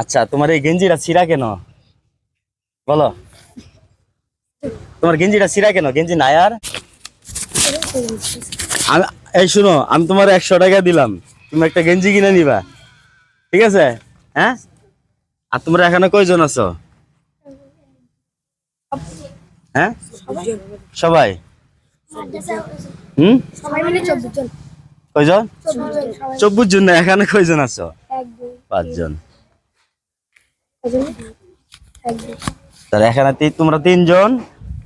আচ্ছা তোমার এই গেঞ্জিটা ছিঁড়া কেন? বলো। তোমার গেঞ্জিটা ছিঁড়া কেন? গেঞ্জি নাই আর? আমি এই শুনো আমি তোমার একশো টাকা দিলাম। তুমি একটা গেঞ্জি কিনে নিবা। ঠিক আছে? হ্যাঁ? আর তোমরা এখানে কয়জন আছো? হ্যাঁ? সবাই? হুম? সবাই চব্বিশ জন। কয়জন চব্বিশ জন এখানে কয়জন আছো? পাঁচজন। তাহলে এখানে তোমরা তিনজন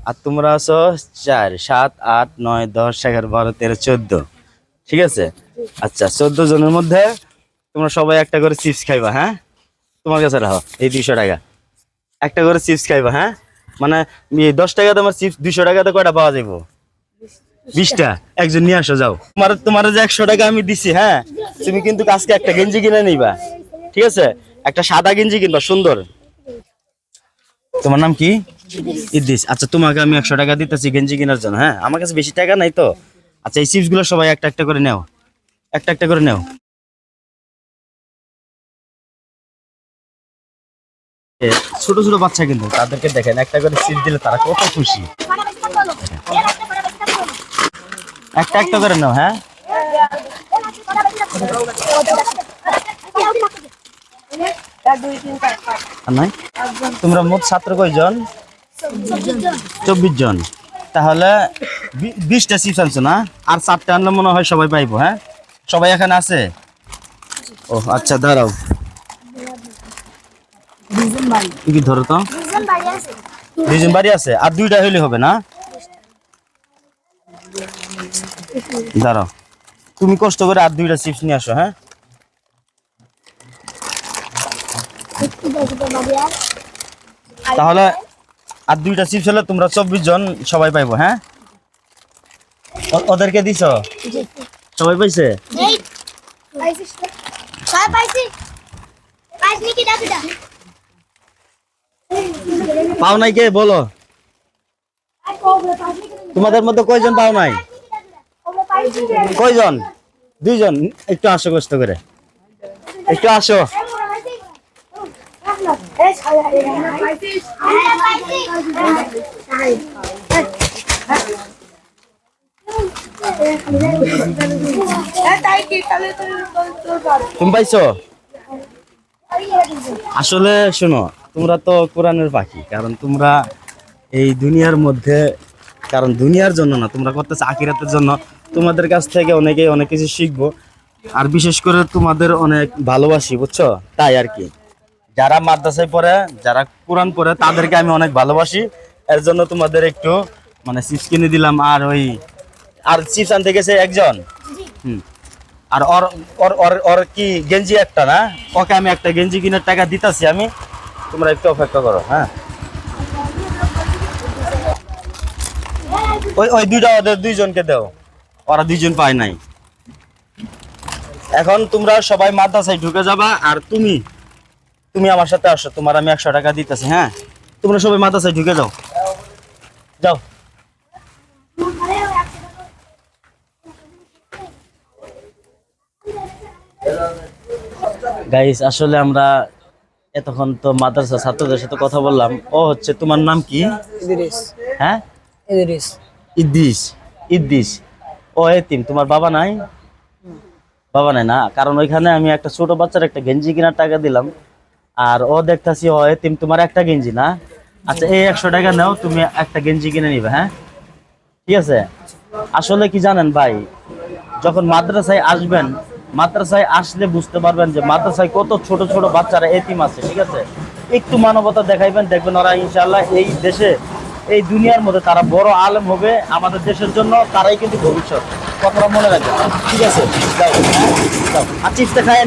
আর তোমরা আছো চার সাত আট নয় দশ এগারো বারো তেরো চোদ্দ। ঠিক আছে? আচ্ছা চোদ্দ জনের মধ্যে তোমরা সবাই একটা করে চিপস খাইবা হ্যাঁ? তোমার কাছে রাখো এই দুইশো টাকা। একটা করে চিপস খাইবা হ্যাঁ? মানে দশ টাকা তোমার চিপস দুইশো টাকাতে কয়টা পাওয়া যাব বিশটা। একজন নিয়ে আসো যাও। তোমার তোমার যে একশো টাকা আমি দিছি হ্যাঁ? তুমি কিন্তু আজকে একটা গেঞ্জি কিনে নিবা। ঠিক আছে? একটা সাদা গেঞ্জি কিনবা, সুন্দর। তোমার নাম কি? ইদ্দিস আচ্ছা তোমাকে আমি একশো টাকা দিতেছি গেঞ্জি কেনার জন্য হ্যাঁ? আমার কাছে বেশি টাকা নাই তো। আচ্ছা এই চিপসগুলো সবাই একটা একটা করে নেও। একটা একটা করে নেও। ছোট ছোট বাচ্চা কিন্তু, তাদেরকে দেখেন, একটা করে চিপস দিলে তারা কত খুশি। একটা একটা করে নাও হ্যাঁ? তোমরা মোট ছাত্র কয়জন? চব্বিশ জন। তাহলে বিশটা চিপস আনছো না? আর চারটে আনলে মনে হয় সবাই পাইবো হ্যাঁ? সবাই এখানে আছে? ও আচ্ছা দাঁড়াও। কি ধরো তো? দুইজন বাড়ি আছে। আর দুইটা হইলে হবে না? দাঁড়াও। তুমি কষ্ট করে আর দুইটা চিপস নিয়ে আসো হ্যাঁ? তাহলে আর দুইটা চিপস হলে তোমরা চব্বিশ জন সবাই পাইবো হ্যাঁ? ওদেরকে দিছ? সবাই পাইছে? পাও নাই কে? বলো। তোমাদের মধ্যে কয়জন পাও নাই? কয়জন? দুইজন। একটু আসো কষ্ট করে। একটু আসো। আসলে শোনো, তোমরা তো কোরআনের পাখি, কারণ তোমরা এই দুনিয়ার মধ্যে, কারণ দুনিয়ার জন্য না, তোমরা করতেছো আখিরাতের জন্য। তোমাদের কাছ থেকে অনেকেই অনেক কিছু শিখব, আর বিশেষ করে তোমাদের অনেক ভালোবাসি, বুঝছ? তাই আর কি। যারা মাদ্রাসায় পড়ে যারা কোরআন পড়ে তাদেরকে আমি অনেক ভালোবাসি। এর জন্য তোমাদের একটু মানে চিপস কিনে দিলাম আর ওই আর চিপস আনতে গেছে একজন। হুম। আর ওর ওর ওর ওর কি গেঞ্জি একটা না? ওকে আমি একটা গেঞ্জি কিনার টাকা দিতেছি আমি। তোমরা একটু অপেক্ষা করো হ্যাঁ। ওই ওই দুইটা ওদের দুইজনকে দাও। ওরা দুইজন পায় নাই। এখন তোমরা সবাই মাদ্রাসায় ঢুকে যাবা আর তুমি তুমি আমার সাথে আসো তোমার আমি একশো টাকা দিতেছি হ্যাঁ? তোমরা সবাই মাদ্রাসায় ঢুকে যাও। যাও। গাইস আসলে আমরা এতক্ষণ তো মাদ্রাসা ছাত্রদের সাথে কথা বললাম। ও হচ্ছে তোমার নাম কি? ইদ্রিস। হ্যাঁ? ইদ্রিস। ইদ্দিস ইদ্দিস ও এতিম। তোমার বাবা নাই? বাবা নাই না? কারণ ওইখানে আমি একটা ছোট বাচ্চার একটা গেঞ্জি কেনার টাকা দিলাম। আর ও দেখতাছি ও এতিম তোমার একটা গেঞ্জি না? আচ্ছা এই একশো টাকা নাও, তুমি একটা গেঞ্জি কিনে নিবে হ্যাঁ? ঠিক আছে? আসলে কি জানেন ভাই, যখন মাদ্রাসায় আসবেন, মাদ্রাসায় আসলে বুঝতে পারবেন যে মাদ্রাসায় কত ছোট ছোট বাচ্চারা এতিম আছে, ঠিক আছে? একটু মানবতা দেখাইবেন, দেখবেন ওরা ইনশাল্লাহ এই দেশে, এই দুনিয়ার মধ্যে তারা বড় আলেম হবে, আমাদের দেশের জন্য, তারাই কিন্তু ভবিষ্যৎ। কথাটা মনে রাখবেন। ঠিক আছে? যাও। হ্যাঁ? যাও। আর চিপসটা খাইয়ে